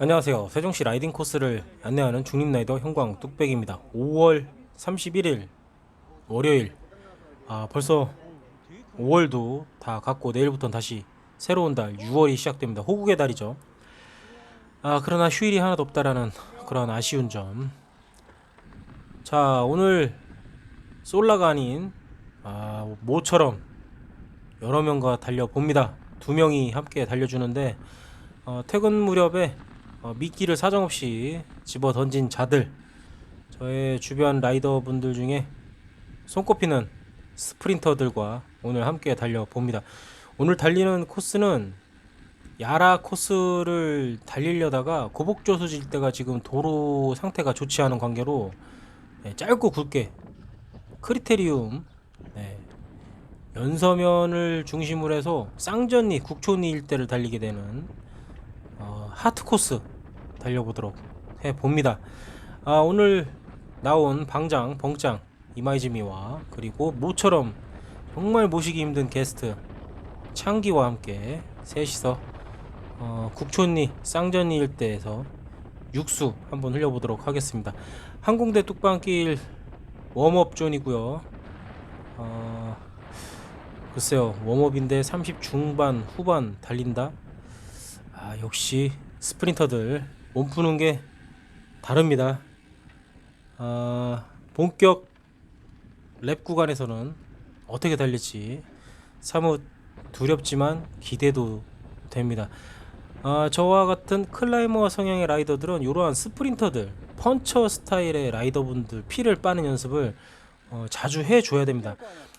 안녕하세요. 세종시 라이딩 코스를 안내하는 중립라이더 형광 뚝배기입니다. 5월 31일 월요일. 아 벌써 5월도 다 갔고 내일부터는 다시 새로운 달 6월이 시작됩니다. 호국의 달이죠. 아 그러나 휴일이 하나도 없다라는 그런 아쉬운 점. 자 오늘 솔라가 아닌 아 모처럼 여러 명과 달려 봅니다. 두 명이 함께 달려주는데 어, 퇴근 무렵에 어, 미끼를 사정없이 집어 던진 자들 저의 주변 라이더 분들 중에 손꼽히는 스프린터들과 오늘 함께 달려 봅니다. 오늘 달리는 코스는 야라 코스를 달리려다가 고복조수 질 때가 지금 도로 상태가 좋지 않은 관계로 네, 짧고 굵게 크리테리움 네, 연서면을 중심으로 해서 쌍전리 국촌리 일대를 달리게 되는 어, 하트 코스 달려보도록 해 봅니다. 아, 오늘 나온 방장 벙짱 이마이즈미와 그리고 모처럼 정말 모시기 힘든 게스트 창기와 함께 셋이서 어, 국촌리 쌍전리 일대에서 육수 한번 흘려보도록 하겠습니다. 항공대 뚝방길 웜업 존이고요. 어, 글쎄요 웜업인데 30 중반 후반 달린다. 아 역시 스프린터들 몸 푸는 게 다릅니다. 아 본격 랩 구간에서는 어떻게 달릴지 사뭇 두렵지만 기대도 됩니다. 아 저와 같은 클라이머 성향의 라이더들은 이러한 스프린터들 펀처 스타일의 라이더분들 피를 빠는 연습을 어, 자주 해줘야 됩니다.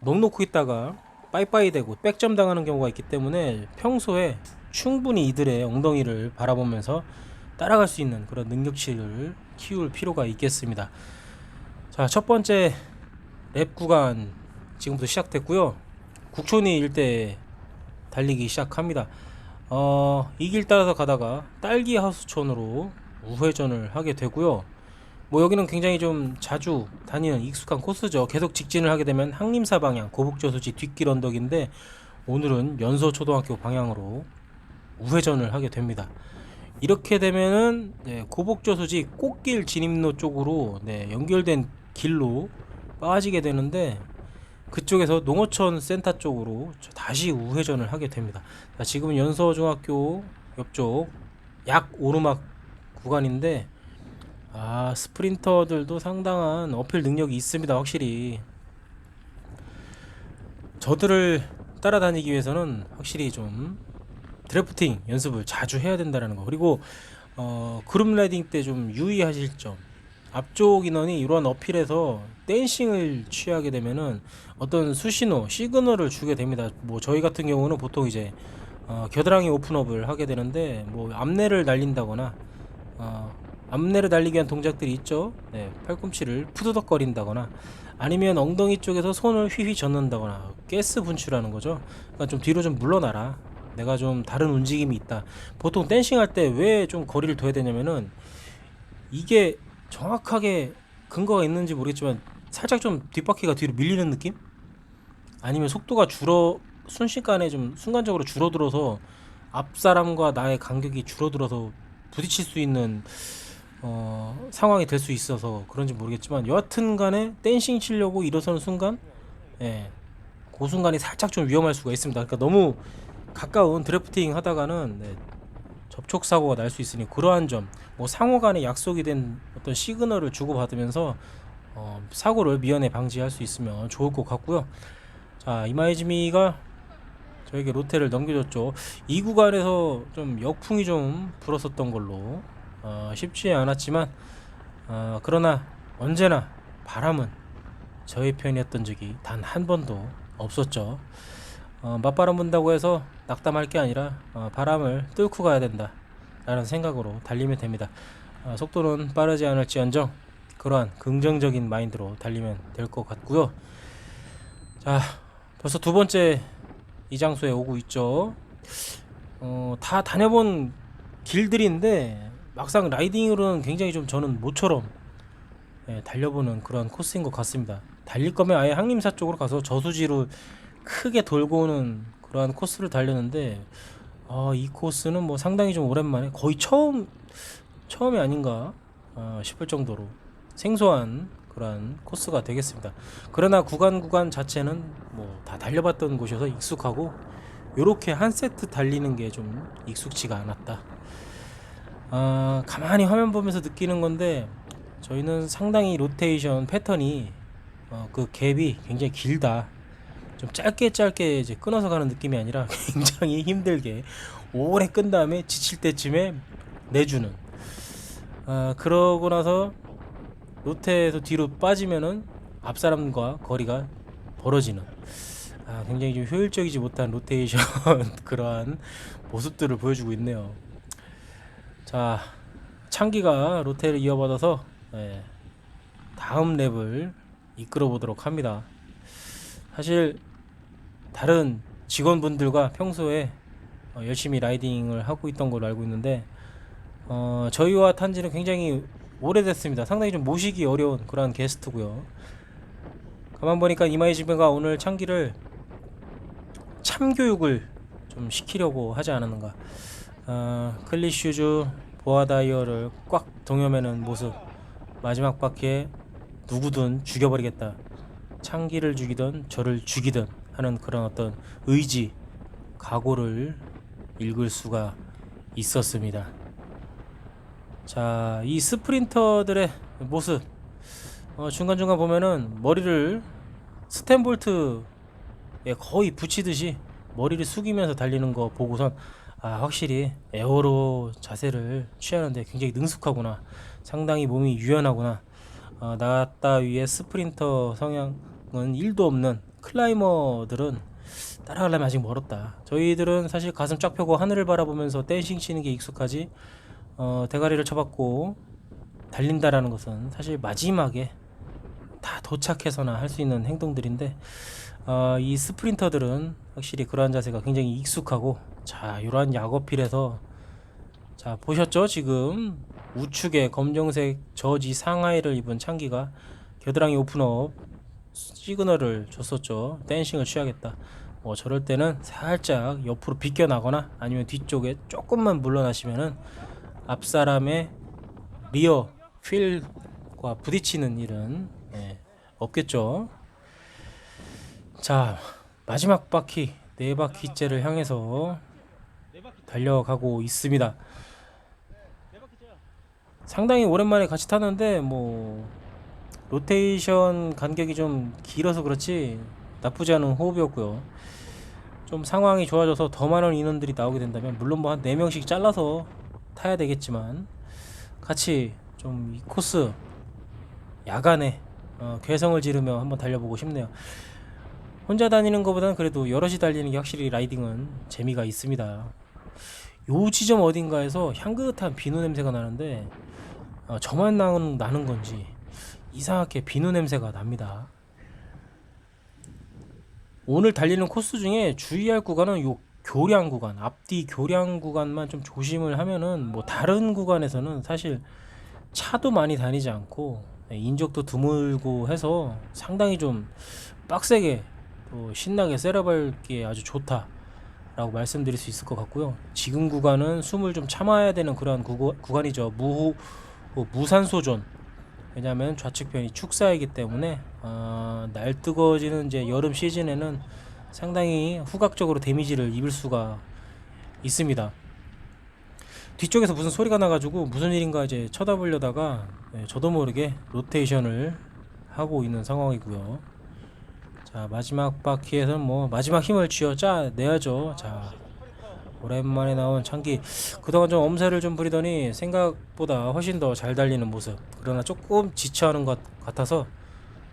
넋 놓고 있다가 빠이빠이 되고 백점 당하는 경우가 있기 때문에 평소에 충분히 이들의 엉덩이를 바라보면서 따라갈 수 있는 그런 능력치를 키울 필요가 있겠습니다. 자, 첫 번째 랩 구간 지금부터 시작됐고요. 국촌이 일대 달리기 시작합니다. 어, 이 길 따라서 가다가 딸기 하우스촌으로 우회전을 하게 되고요. 뭐 여기는 굉장히 좀 자주 다니는 익숙한 코스죠. 계속 직진을 하게 되면 항림사 방향 고북저수지 뒷길 언덕인데 오늘은 연서초등학교 방향으로 우회전을 하게 됩니다. 이렇게 되면은 네, 고복저수지 꽃길 진입로 쪽으로 네, 연결된 길로 빠지게 되는데 그쪽에서 농어촌 센터 쪽으로 저- 다시 우회전을 하게 됩니다. 자, 지금은 연서중학교 옆쪽 약 오르막 구간인데 아 스프린터들도 상당한 어필 능력이 있습니다 확실히 저들을 따라다니기 위해서는 확실히 좀 드래프팅 연습을 자주 해야 된다는 거 그리고 어 그룹 라이딩 때 좀 유의하실 점 앞쪽 인원이 이러한 어필에서 댄싱을 취하게 되면은 어떤 수신호 시그널을 주게 됩니다 뭐 저희 같은 경우는 보통 이제 어, 겨드랑이 오픈업을 하게 되는데 뭐 앞내를 날린다거나 어, 앞내를 달리기 위한 동작들이 있죠. 네, 팔꿈치를 푸드덕거린다거나 아니면 엉덩이 쪽에서 손을 휘휘 젓는다거나 가스 분출하는 거죠. 그러니까 좀 뒤로 좀 물러나라. 내가 좀 다른 움직임이 있다. 보통 댄싱 할 때 왜 좀 거리를 둬야 되냐면은 이게 정확하게 근거가 있는지 모르겠지만 살짝 좀 뒷바퀴가 뒤로 밀리는 느낌? 아니면 속도가 줄어 순식간에 좀 순간적으로 줄어들어서 앞 사람과 나의 간격이 줄어들어서 부딪힐 수 있는 어, 상황이 될 수 있어서 그런지 모르겠지만 여하튼 간에 댄싱 치려고 일어서는 순간 예, 그 순간이 살짝 좀 위험할 수가 있습니다. 그러니까 너무 가까운 드래프팅 하다가는 네, 접촉 사고가 날 수 있으니 그러한 점, 뭐 상호 간에 약속이 된 어떤 시그널을 주고받으면서 어, 사고를 미연에 방지할 수 있으면 좋을 것 같고요. 자, 이마이즈미가 저에게 로테를 넘겨줬죠. 이 구간에서 좀 역풍이 좀 불었었던 걸로 어, 쉽지 않았지만 어, 그러나 언제나 바람은 저의 편이었던 적이 단 한 번도 없었죠. 어, 맞바람 분다고 해서 낙담할 게 아니라 어, 바람을 뚫고 가야 된다 라는 생각으로 달리면 됩니다. 어, 속도는 빠르지 않을지언정 그러한 긍정적인 마인드로 달리면 될 것 같고요. 자, 벌써 두 번째 이 장소에 오고 있죠. 어, 다 다녀본 길들인데 막상 라이딩으로는 굉장히 좀 저는 모처럼 예, 달려보는 그런 코스인 것 같습니다. 달릴 거면 아예 항림사 쪽으로 가서 저수지로 크게 돌고 오는 그러한 코스를 달렸는데 아, 이 코스는 뭐 상당히 좀 오랜만에 거의 처음 처음이 아닌가 어, 싶을 정도로 생소한 그러한 코스가 되겠습니다. 그러나 구간 구간 자체는 뭐 다 달려봤던 곳이어서 익숙하고 요렇게 한 세트 달리는 게 좀 익숙치가 않았다. 아, 가만히 화면 보면서 느끼는 건데 저희는 상당히 로테이션 패턴이 어, 그 갭이 굉장히 길다. 좀 짧게 짧게 이제 끊어서 가는 느낌이 아니라 굉장히 힘들게 오래 끈 다음에 지칠 때쯤에 내주는. 아, 그러고 나서 로테에서 뒤로 빠지면은 앞 사람과 거리가 벌어지는. 아, 굉장히 좀 효율적이지 못한 로테이션 그러한 모습들을 보여주고 있네요. 자, 창기가 로테를 이어받아서 예, 다음 랩을 이끌어 보도록 합니다. 사실 다른 직원분들과 평소에 어, 열심히 라이딩을 하고 있던 걸로 알고 있는데 어, 저희와 탄지는 굉장히 오래됐습니다. 상당히 좀 모시기 어려운 그런 게스트고요. 가만 보니까 이마이 집배가 오늘 창기를 참교육을 좀 시키려고 하지 않았는가. 어, 클리슈즈 보아 다이어를 꽉 동여매는 모습 마지막 바퀴에 누구든 죽여버리겠다 창기를 죽이든 저를 죽이든 하는 그런 어떤 의지 각오를 읽을 수가 있었습니다. 자 이 스프린터들의 모습 어, 중간중간 보면은 머리를 스탠볼트에 거의 붙이듯이 머리를 숙이면서 달리는 거 보고선 아 확실히 에어로 자세를 취하는데 굉장히 능숙하구나. 상당히 몸이 유연하구나. 어, 나 따위의 스프린터 성향은 1도 없는 클라이머들은 따라가려면 아직 멀었다. 저희들은 사실 가슴 쫙 펴고 하늘을 바라보면서 댄싱 치는 게 익숙하지 어, 대가리를 쳐박고 달린다라는 것은 사실 마지막에 다 도착해서나 할 수 있는 행동들인데 어, 이 스프린터들은 확실히 그러한 자세가 굉장히 익숙하고 자 이러한 야거필에서 자 보셨죠? 지금 우측에 검정색 저지 상하이를 입은 창기가 겨드랑이 오픈업 시그널을 줬었죠. 댄싱을 취하겠다. 뭐 저럴 때는 살짝 옆으로 비껴나거나 아니면 뒤쪽에 조금만 물러나시면은 앞 사람의 리어 휠과 부딪히는 일은 예, 없겠죠. 자 마지막 바퀴 네 바퀴째를 향해서 달려가고 있습니다. 상당히 오랜만에 같이 타는데 뭐 로테이션 간격이 좀 길어서 그렇지 나쁘지 않은 호흡이었고요. 좀 상황이 좋아져서 더 많은 인원들이 나오게 된다면 물론 뭐 한 4명씩 잘라서 타야 되겠지만 같이 좀 이 코스 야간에 어, 괴성을 지르며 한번 달려보고 싶네요. 혼자 다니는 것보다는 그래도 여럿이 달리는 게 확실히 라이딩은 재미가 있습니다. 요 지점 어딘가에서 향긋한 비누 냄새가 나는데 어, 저만 나는, 나는 건지 이상하게 비누 냄새가 납니다. 오늘 달리는 코스 중에 주의할 구간은 요 교량 구간, 앞뒤 교량 구간만 좀 조심을 하면은 뭐 다른 구간에서는 사실 차도 많이 다니지 않고 네, 인적도 드물고 해서 상당히 좀 빡세게 또 신나게 세려밟기에 아주 좋다 라고 말씀드릴 수 있을 것 같고요. 지금 구간은 숨을 좀 참아야 되는 구, 구간이죠. 무뭐 무산소존. 왜냐하면 좌측편이 축사이기 때문에 어, 날 뜨거워지는 이제 여름 시즌에는 상당히 후각적으로 데미지를 입을 수가 있습니다. 뒤쪽에서 무슨 소리가 나가지고 무슨 일인가 이제 쳐다보려다가 네, 저도 모르게 로테이션을 하고 있는 상황이고요. 자 마지막 바퀴에서는 뭐 마지막 힘을 쥐어 짜 내야죠. 자 오랜만에 나온 창기 그동안 좀 엄살을 좀 부리더니 생각보다 훨씬 더 잘 달리는 모습. 그러나 조금 지쳐하는 것 같아서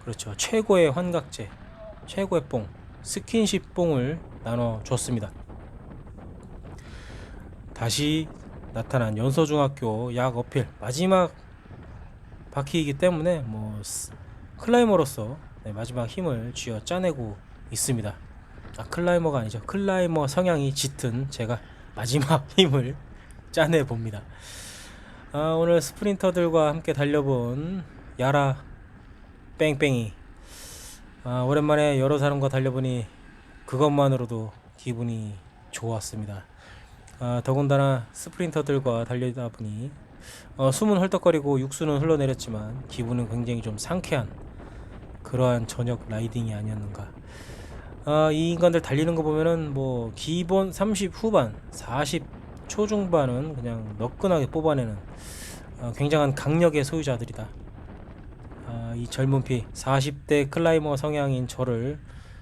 그렇죠. 최고의 환각제, 최고의 뽕, 스킨십 뽕을 나눠 줬습니다. 다시 나타난 연서중학교 약 어필 마지막 바퀴이기 때문에 뭐 스- 클라이머로서 네, 마지막 힘을 쥐어 짜내고 있습니다. 아 클라이머가 아니죠. 클라이머 성향이 짙은 제가 마지막 힘을 짜내 봅니다. 아, 오늘 스프린터들과 함께 달려본 야라 뺑뺑이 아, 오랜만에 여러 사람과 달려보니 그것만으로도 기분이 좋았습니다. 아, 더군다나 스프린터들과 달리다 보니 어, 숨은 헐떡거리고 육수는 흘러내렸지만 기분은 굉장히 좀 상쾌한 그러한 저녁 라이딩이 아니었는가. 아, 이 인간들 달리는 거 보면은 뭐 기본 30 후반, 40 초중반은 그냥 너끈하게 뽑아내는 어, 굉장한 강력의 소유자들이다. 아, 이 젊은 피 40대 클라이머 성향인 저를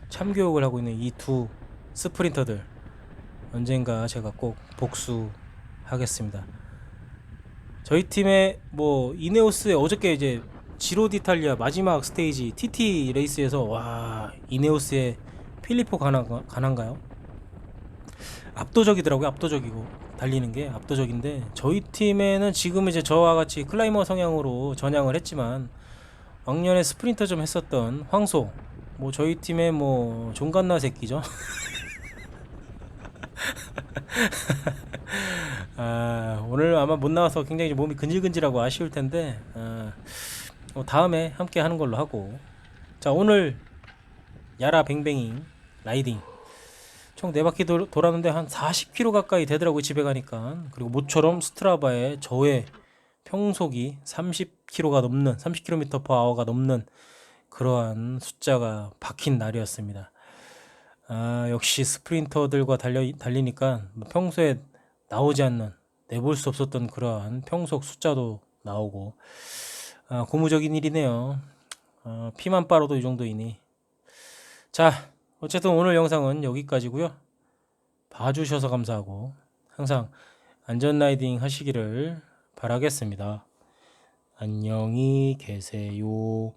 참교육을 하고 있는 이 두 스프린터들 언젠가 제가 꼭 복수하겠습니다. 저희 팀의 뭐 이네오스의 어저께 이제 지로 디탈리아 마지막 스테이지 TT 레이스에서 와 이네오스의 필리포 가난, 가난가요? 압도적이더라고요. 압도적이고. 달리는 게 압도적인데 저희 팀에는 지금 이제 저와 같이 클라이머 성향으로 전향을 했지만 왕년에 스프린터 좀 했었던 황소. 뭐 저희 팀의 뭐 종갓나 새끼죠. 아, 오늘 아마 못 나와서 굉장히 몸이 근질근질하고 아쉬울 텐데 아, 뭐 다음에 함께 하는 걸로 하고. 자 오늘 야라 뱅뱅이 라이딩 총 네 바퀴 돌, 돌았는데 한 40km 가까이 되더라고요 집에 가니까 그리고 모처럼 스트라바에 저의 평속이 30km가 넘는 30km per hour가 넘는 그러한 숫자가 박힌 날이었습니다. 아 역시 스프린터들과 달려 달리니까 뭐 평소에 나오지 않는 내볼 수 없었던 그러한 평속 숫자도 나오고 아, 고무적인 일이네요. 아, 피만 빨아도 이 정도이니. 자, 어쨌든 오늘 영상은 여기까지고요. 봐주셔서 감사하고 항상 안전 라이딩 하시기를 바라겠습니다. 안녕히 계세요.